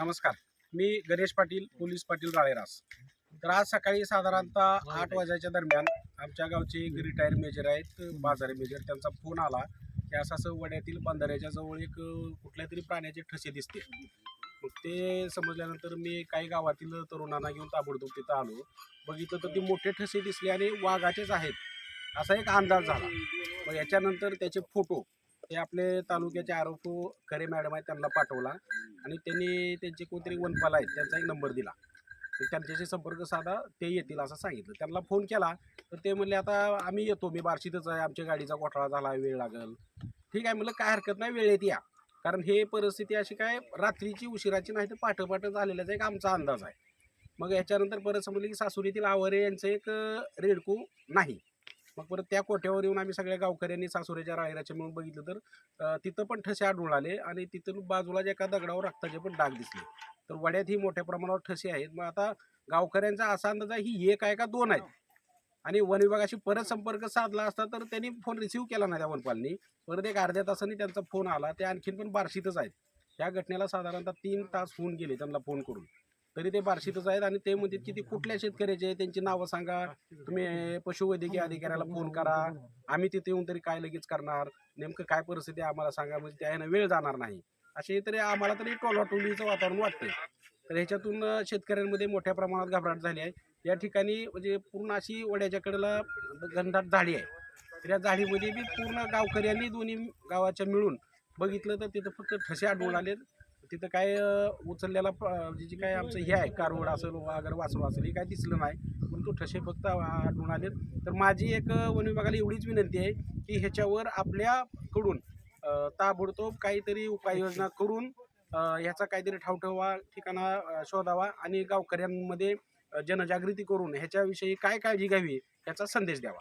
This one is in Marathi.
नमस्कार. मी गणेश पाटील पोलीस पाटील राळेरास तर आज सकाळी साधारणतः आठ वाजायच्या दरम्यान आमच्या गावचे एक रिटायर मेजर आहेत बाजारी मेजर त्यांचा फोन आला. की असं असं वड्यातील बंधाऱ्याच्या जवळ एक कुठल्या तरी प्राण्याचे ठसे दिसते मग ते समजल्यानंतर मी काही गावातील तरुणांना घेऊन ताबडतोब तिथं आलो. बघितलं तर ते मोठे ठसे दिसले आणि वाघाचेच आहेत. असा एक अंदाज झाला. मग याच्यानंतर त्याचे फोटो ते आपले तालुक्याचे आरोप खरे मॅडम आहेत त्यांना पाठवला. आणि त्यांनी त्यांचे कोणतरी वनपाल आहेत त्यांचा एक नंबर दिला. तर त्यांच्याशी संपर्क साधा ते येतील असं सांगितलं. त्यांना फोन केला तर ते म्हणले आता आम्ही येतो मी बार्शीतच आहे आमच्या गाडीचा घोटाळा झाला वेळ लागेल. ठीक आहे म्हटलं काय हरकत नाही वेळेत या. कारण हे परिस्थिती अशी काय रात्रीची उशिराची नाही तर पाठोपाठ झालेल्याचा एक आमचा अंदाज आहे. मग याच्यानंतर परत समजलं की सासुरीतील आवरे यांचं एक रेडकू नाही. मग परत त्या कोठ्यावर येऊन आम्ही सगळ्या गावकऱ्यांनी सासुऱ्याच्या राहिराच्या म्हणून बघितलं तर तिथं पण ठसे आढळून आले आणि तिथं बाजूला जे एका दगडावर रक्ताचे पण डाग दिसले. तर वड्यात ही मोठ्या प्रमाणावर ठसे आहेत. मग आता गावकऱ्यांचा असा अंदाज आहे ही एक आहे का दोन आहेत? आणि वन विभागाशी परत संपर्क साधला असता तर त्यांनी फोन रिसिव्ह केला नाही त्या वनपालनी. परत एक अर्ध्या तासांनी त्यांचा फोन आला. ते आणखीन पण बार्शीतच आहेत. या घटनेला साधारणतः तीन तास होऊन गेले त्यांना फोन करून. तरी ते बार्शीतच आहेत आणि ते म्हणतात की ते कुठल्या शेतकऱ्याचे आहेत, त्यांची नावं सांगा. तुम्ही पशुवैद्यकीय अधिकाऱ्याला फोन करा. आम्ही तिथे येऊन तरी काय लगेच करणार? नेमकं काय परिस्थिती आम्हाला सांगा. म्हणजे त्यानं वेळ जाणार नाही. असे तरी आम्हाला तरी टोलाटोलीचं वातावरण वाटते तर ह्याच्यातून शेतकऱ्यांमध्ये मोठ्या प्रमाणात घबराट झाली आहे. या ठिकाणी म्हणजे पूर्ण अशी वड्याच्या कडेला घनदाट झाडी आहे. तर या झाडीमध्ये बी पूर्ण गावकऱ्यांनी दोन्ही गावाच्या मिळून बघितलं तर तिथं फक्त ठसे आढळून आले तिथं काय उचललेला म्हणजे जे काय आमचं हे आहे कारवड असेल अगर वासरू असेल हे काय दिसलं नाही. परंतु ठसे फक्त आढळून आले तर माझी एक वन विभागाला एवढीच विनंती आहे की ह्याच्यावर आपल्याकडून ताबडतोब काहीतरी उपाययोजना करून ह्याचा काहीतरी ठावठवा ठिकाणा शोधावा आणि गावकऱ्यांमध्ये जनजागृती करून ह्याच्याविषयी काय काळजी घ्यावी याचा संदेश द्यावा.